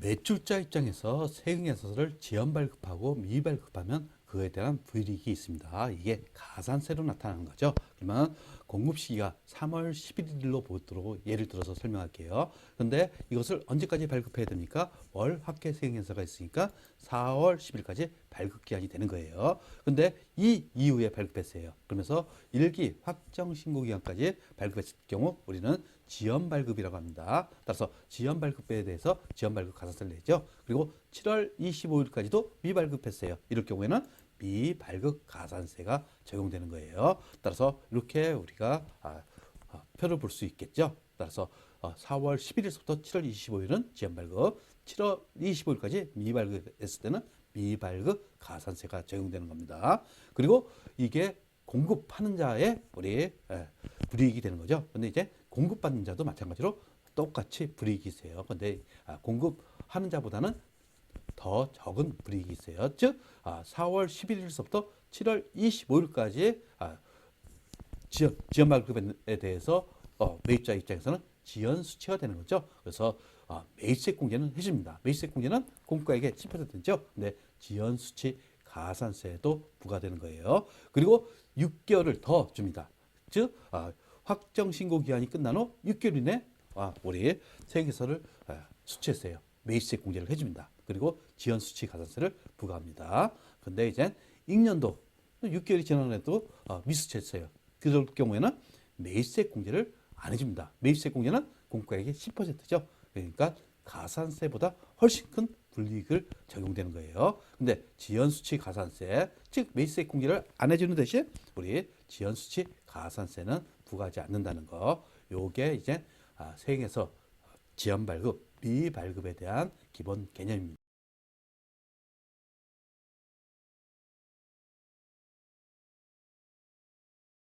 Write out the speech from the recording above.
매출자 입장에서 세금에서를 지연 발급하고 미발급하면 그에 대한 불이익이 있습니다. 이게 가산세로 나타나는 거죠. 그러면 공급 시기가 3월 11일로 보도록 예를 들어서 설명할게요. 근데 이것을 언제까지 발급해야 됩니까? 월 합계 세금에서가 있으니까 4월 10일까지 발급 기한이 되는 거예요. 근데 이 이후에 발급했어요. 그러면서 일기 확정 신고 기간까지 발급했을 경우 우리는 지연 발급이라고 합니다. 따라서 지연 발급에 대해서 지연 발급 가산세를 내죠. 그리고 7월 25일까지도 미발급했어요. 이럴 경우에는 미발급 가산세가 적용되는 거예요. 따라서 이렇게 우리가 아, 아, 표를 볼 수 있겠죠. 따라서 어, 4월 11일부터 7월 25일은 지연 발급, 7월 25일까지 미발급했을 때는 미발급 가산세가 적용되는 겁니다. 그리고 이게 공급하는 자의 우리 에, 불이익이 되는 거죠. 근데 이제 공급받는 자도 마찬가지로 똑같이 불이익이 있어요. 근데 아, 공급하는 자보다는 더 적은 불이익이 있어요. 즉, 아, 4월 11일서부터 7월 25일까지 아, 지연, 지연 발급에 대해서 어, 매입자 입장에서는 지연 수치가 되는 거죠. 그래서 아, 매입세 공제는 해줍니다. 매입세 공제는 공가액의 10%죠. 근데 지연 수치 가산세도 부과되는 거예요. 그리고 6개월을 더 줍니다. 즉 아, 확정 신고 기한이 끝난 후 6개월 이내 아, 우리 세액세를 아, 수치했어요. 매입세 공제를 해줍니다. 그리고 지연 수치 가산세를 부과합니다. 근데 이제 익년도 6개월이 지나도 어, 미수채했어요. 그럴 경우에는 매입세 공제를 안 해줍니다. 매입세 공제는 공가액의 10%죠. 그러니까 가산세보다 훨씬 큰 불이익을 적용되는 거예요. 근데 지연수치 가산세, 즉 매입세 공제를 안 해주는 대신 우리 지연수치 가산세는 부과하지 않는다는 거. 요게 이제 아, 세액에서 지연 발급, 미발급에 대한 기본 개념입니다.